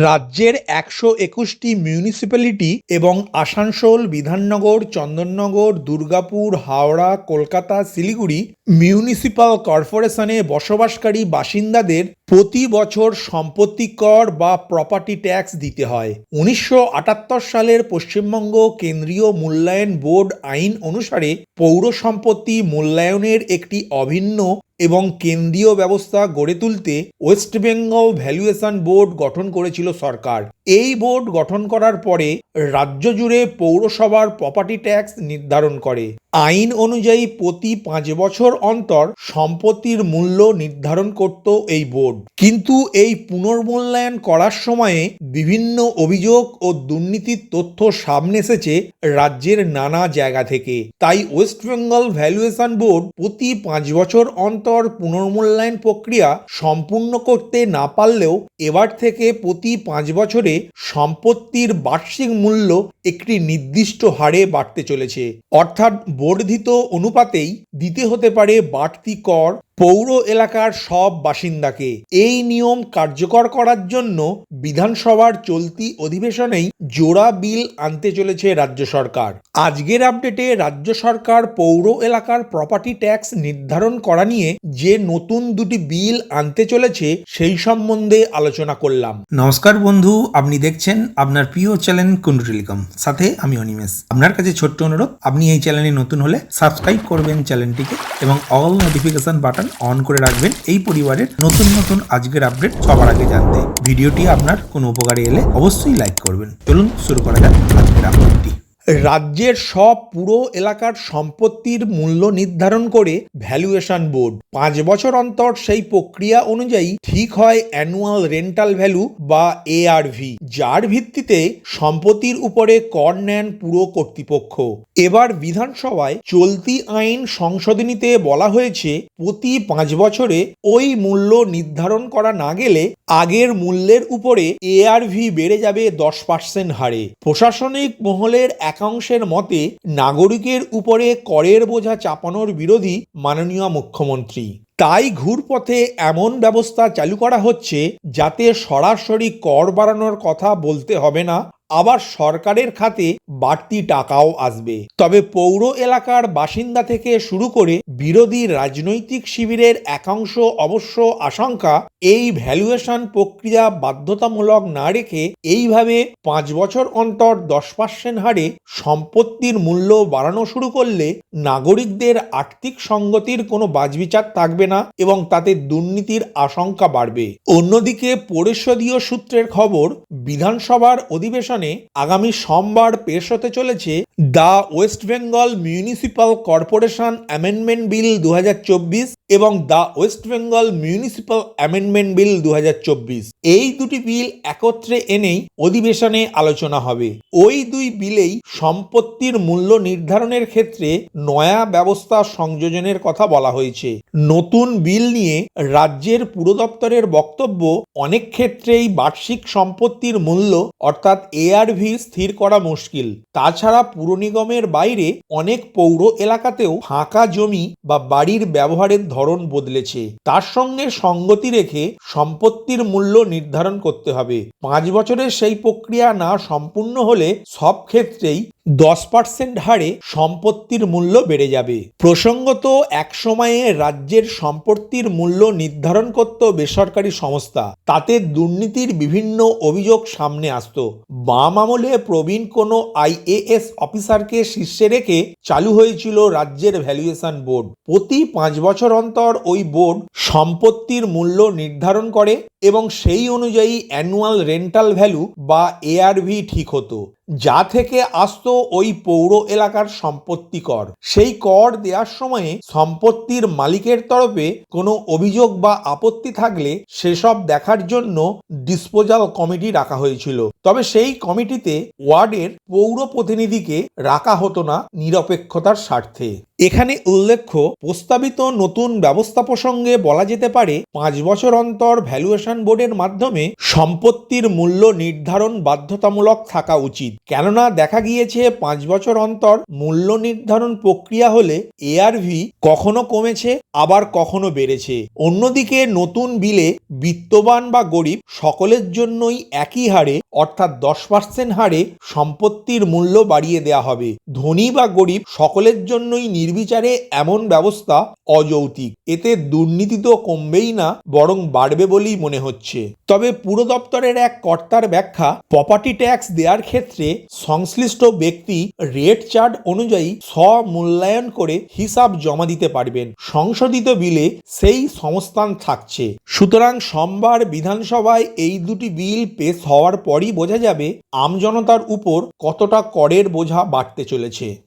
রাজ্যের একশো একুশটি মিউনিসিপ্যালিটি এবং আসানসোল, বিধাননগর, চন্দননগর, দুর্গাপুর, হাওড়া, কলকাতা, শিলিগুড়ি মিউনিসিপাল কর্পোরেশনে বসবাসকারী বাসিন্দাদের প্রতি বছর সম্পত্তি কর বা প্রপার্টি ট্যাক্স দিতে হয়। উনিশশো আটাত্তর সালের পশ্চিমবঙ্গ কেন্দ্রীয় মূল্যায়ন বোর্ড আইন অনুসারে পৌর সম্পত্তি মূল্যায়নের একটি অভিন্ন এবং কেন্দ্রীয় ব্যবস্থা গড়ে তুলতে ওয়েস্ট বেঙ্গল ভ্যালুয়েশন বোর্ড গঠন করেছিল সরকার। এই বোর্ড গঠন করার পরে রাজ্য জুড়ে পৌরসভার প্রপার্টি ট্যাক্স নির্ধারণ করে। আইন অনুযায়ী প্রতি পাঁচ বছর অন্তর সম্পত্তির মূল্য নির্ধারণ করত এই বোর্ড। কিন্তু এই পুনর্মূল্যায়ন করার সময়ে বিভিন্ন অভিযোগ ও দুর্নীতির তথ্য সামনে এসেছে রাজ্যের নানা জায়গা থেকে। তাই ওয়েস্ট বেঙ্গল ভ্যালুয়েশন বোর্ড প্রতি পাঁচ বছর অন্তর পুনর্মূল্যায়ন প্রক্রিয়া সম্পূর্ণ করতে না পারলেও এবার থেকে প্রতি পাঁচ বছরে সম্পত্তির বার্ষিক মূল্য একটি নির্দিষ্ট হারে বাড়তে চলেছে। অর্থাৎ বর্ধিত অনুপাতেই দিতে হতে পারে বাড়তি কর পৌর এলাকার সব বাসিন্দাকে এই নিয়ম কার্যকর করার জন্য বিধানসভার চলতি অধিবেশনেই জোড়া বিল আনতে চলেছে রাজ্য সরকার। আজকের আপডেটে রাজ্য সরকার পৌর এলাকার প্রপার্টি ট্যাক্স নির্ধারণ করা নিয়ে যে নতুন দুটি বিল আনতে চলেছে সেই সম্বন্ধে আলোচনা করলাম। নমস্কার বন্ধু, আপনি দেখছেন আপনার প্রিয় চ্যানেল কুন্ডু টেলিকম সাথে আমি অনিমেষ। আপনার কাছে ছোট্ট অনুরোধ, আপনি এই চ্যানেলে নতুন হলে সাবস্ক্রাইব করবেন চ্যানেলটিকে এবং অল নোটিফিকেশন বাটন অন করে রাখবেন এই পরিবারের নতুন নতুন আজকের আপডেট সবার আগে জানতে। ভিডিওটি আপনার কোনো উপকারে এলে অবশ্যই লাইক করবেন। চলুন শুরু করা যাক আজকের আপডেটটি রাজ্যের সব পুরো এলাকার সম্পত্তির মূল্য নির্ধারণ করে ভ্যালুয়েশন বোর্ড। পাঁচ বছর অন্তর সেই প্রক্রিয়া অনুযায়ী ঠিক হয় অ্যানুয়াল রেন্টাল ভ্যালু বা এআরভি যার ভিত্তিতে সম্পত্তির উপরে কর নেন পুরো কর্তৃপক্ষ। এবার বিধানসভায় চলতি আইন সংশোধনীতে বলা হয়েছে, প্রতি পাঁচ বছরে ওই মূল্য নির্ধারণ করা না গেলে আগের মূল্যের উপরে এআরভি বেড়ে যাবে দশ পার্সেন্ট হারে। প্রশাসনিক মহলের একাংশের মতে, নাগরিকের উপরে করের বোঝা চাপানোর বিরোধী মাননীয় মুখ্যমন্ত্রী। তাই ঘুরপথে এমন ব্যবস্থা চালু করা হচ্ছে, যাতে সরাসরি কর বাড়ানোর কথা বলতে হবে না আবার সরকারের খাতে বাড়তি টাকাও আসবে। তবে পৌর এলাকার বাসিন্দা থেকে শুরু করে বিরোধী রাজনৈতিক শিবিরের একাংশ অবশ্য আশঙ্কা, এই ভ্যালুয়েশন প্রক্রিয়া বাধ্যতামূলক না রেখে এইভাবে পাঁচ বছর অন্তর দশ পার্সেন্ট হারে সম্পত্তির মূল্য বাড়ানো শুরু করলে নাগরিকদের আর্থিক সঙ্গতির কোনো বাজবিচার থাকবে না এবং তাতে দুর্নীতির আশঙ্কা বাড়বে। অন্যদিকে পরিষদীয় সূত্রের খবর, বিধানসভার অধিবেশনে আগামী সোমবার পেশ হতে চলেছে the West Bengal municipal corporation amendment bill দুহাজার চব্বিশ এবং the West Bengal municipal amendment bill দুহাজার চব্বিশ। এই দুটি বিল একত্রে এনেই অধিবেশনে আলোচনা হবে। ওই দুই বিলেই সম্পত্তির মূল্য নির্ধারণের ক্ষেত্রে নয়া ব্যবস্থা সংযোজনের কথা বলা হয়েছে। নতুন বিল নিয়ে রাজ্যের পুর দপ্তরের বক্তব্য অনেক ক্ষেত্রেই বার্ষিক সম্পত্তির মূল্য অর্থাৎ এআরভি স্থির করা মুশকিল। তাছাড়া পুর নিগমের বাইরে অনেক পৌর এলাকাতেও ফাঁকা জমি বা বাড়ির ব্যবহারের ধরন বদলেছে। তার সঙ্গে সঙ্গতি রেখে সম্পত্তির মূল্য নির্ধারণ করতে হবে। পাঁচ বছরের সেই প্রক্রিয়া না সম্পূর্ণ হলে সব ক্ষেত্রেই দশ পার্সেন্ট হারে সম্পত্তির মূল্য বেড়ে যাবে। প্রসঙ্গত এক সময়ে রাজ্যের সম্পত্তির মূল্য নির্ধারণ করত বেসরকারি সংস্থা। তাতে দুর্নীতির বিভিন্ন অভিযোগ সামনে আসত। বাম আমলে প্রবীণ কোনো আইএএস অফিসারকে শীর্ষে রেখে চালু হয়েছিল রাজ্যের ভ্যালুয়েশন বোর্ড। প্রতি পাঁচ বছর অন্তর ওই বোর্ড সম্পত্তির মূল্য নির্ধারণ করে এবং সেই অনুযায়ী অ্যানুয়াল রেন্টাল ভ্যালু বা এআরভি ঠিক হতো, যা থেকে আসতো ওই পৌর এলাকার সম্পত্তি কর। সেই কর দেওয়ার সময়ে সম্পত্তির মালিকের তরফে কোনো অভিযোগ বা আপত্তি থাকলে সেসব দেখার জন্য ডিসপোজাল কমিটি রাখা হয়েছিল। তবে সেই কমিটিতে ওয়ার্ডের পৌর প্রতিনিধিকে রাখা হতো না নিরপেক্ষতার স্বার্থে। এখানে উল্লেখ্য, প্রস্তাবিত নতুন ব্যবস্থা প্রসঙ্গে বলা যেতে পারে, পাঁচ বছর অন্তর ভ্যালুয়েশন বোর্ডের মাধ্যমে সম্পত্তির মূল্য নির্ধারণ বাধ্যতামূলক থাকা উচিত। কেননা দেখা গিয়েছে, পাঁচ বছর অন্তর মূল্য নির্ধারণ প্রক্রিয়া হলে এআরভি কখনো কমেছে, আবার কখনো বেড়েছে। অন্যদিকে, নতুন বিলে বিত্তবান বা গরিব সকলের জন্যই একই হারে, অর্থাৎ দশ পার্সেন্ট হারে সম্পত্তির মূল্য বাড়িয়ে দেওয়া হবে। ধনী বা গরিব সকলের জন্যই নির্বিচারে এমন ব্যবস্থা অযৌক্তিক। এতে দুর্নীতি তো কমবেই না, বরং বাড়বে বলেই মনে হচ্ছে। তবে পুর দপ্তরের এক কর্তার ব্যাখ্যা প্রপার্টি ট্যাক্স দেওয়ার ক্ষেত্রে সংশ্লিষ্ট ব্যক্তি রেট চার্ট অনুযায়ী স্বমূল্যায়ন করে হিসাব জমা দিতে পারবেন। সংশোধিত বিলে সেই সংস্থান থাকছে। সুতরাং সোমবার বিধানসভায় এই দুটি বিল পেশ হওয়ার পরই বোঝা যাবে, আমজনতার উপর কতটা করের বোঝা বাড়তে চলেছে।